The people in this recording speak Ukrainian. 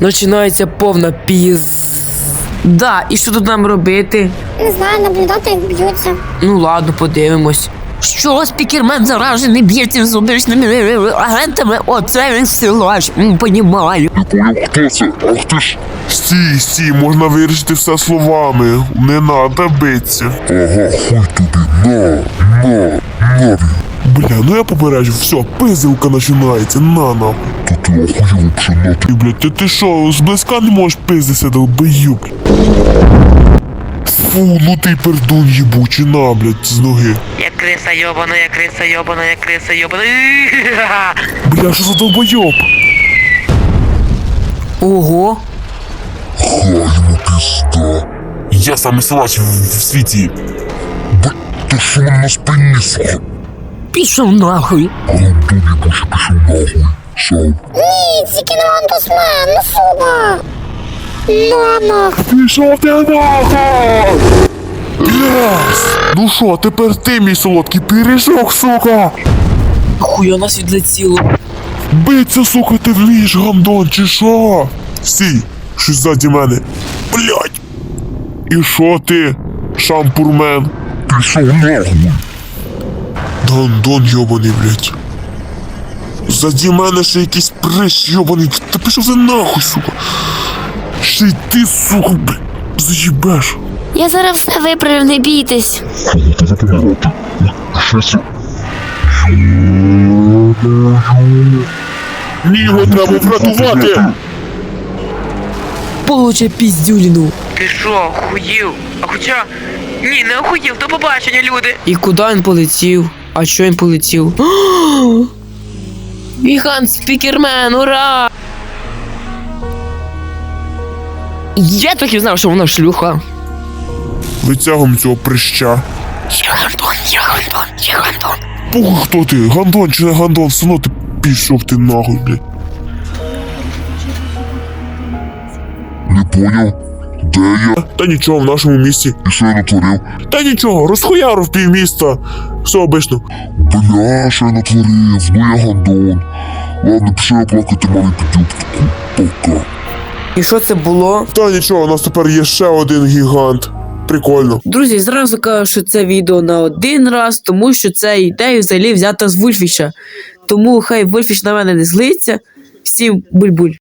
Починається повна піз. Да, і що тут нам робити? Не знаю, наблюдати, як б'ються. Ну ладно, подивимось. Що спікермен заражений б'ється з обичними агентами? Оце він силач, понімаю. Хто це? Ах ти ж. Стій, стій, можна вирішити все словами. Не надо битися. Ага, хуй тобі, на, на, на. Бля, ну я попереджу, все, пизилка починається, на нахуй. Та ти охуєв вообще на ти. Блядь, ти, ти що, зблизька не можеш пиздися, долбоюб. Фу, ну ти пердун їбучий, на, блядь, з ноги. Я криса йобана, я криса йобана, я криса йобана. Бля, що за долбойоб? Ого. Хай йому пізда. Я саме силач в, в світі. Б... Ти що мене на спині, сука? Пішов нахуй. Рандон їбучий пішов нахуй. Сам. Ні, тільки не антусмен, ну фуба. Мама. Пішов ти нахуй! Єс! Ну що, тепер ти, мій солодкий пиріжок, сука! Хуя нас відлетіло. Биться, сука, ти вмієш, гандон, чи що? Стій, щось ззаді мене. Блять! І що ти, шампурмен? Пішов нахуй. Гандон йобаний, блять. Ззаді мене ще якийсь прищ йобаний. Та пішов ти нахуй, сука. Ще й ти, сука, блядь, заїбеш. Я зараз все виправив, не бійтесь. Ні, його треба врятувати! Получе піздюліну. Ти що, охуїв? А хоча. Ні, не охуїв, до побачення, люди. І куди він полетів? А що він полетів? Гігант спікермен, ура! Я так і знав, що вона шлюха. Витягуємо цього прища. Я гандон, я гандон, я гандон. Похуй, хто ти? Гандон чи не гандон? Одно ти пішов ти нахуй, блядь. Не поняв. Де я? Та нічого, в нашому місті. І що я натворив? Та нічого, розхуярив півміста. Все обично. Бля, що я натворив, ну я гандон. Ладно, пішов плакати мамі підюбку. Пока. І що це було? Та нічого, у нас тепер є ще один гігант. Прикольно. Друзі, зразу кажу, що це відео на один раз, тому що це ідея взагалі взята з Вульфіша. Тому хай Вульфіш на мене не злиться. Всім буль-буль.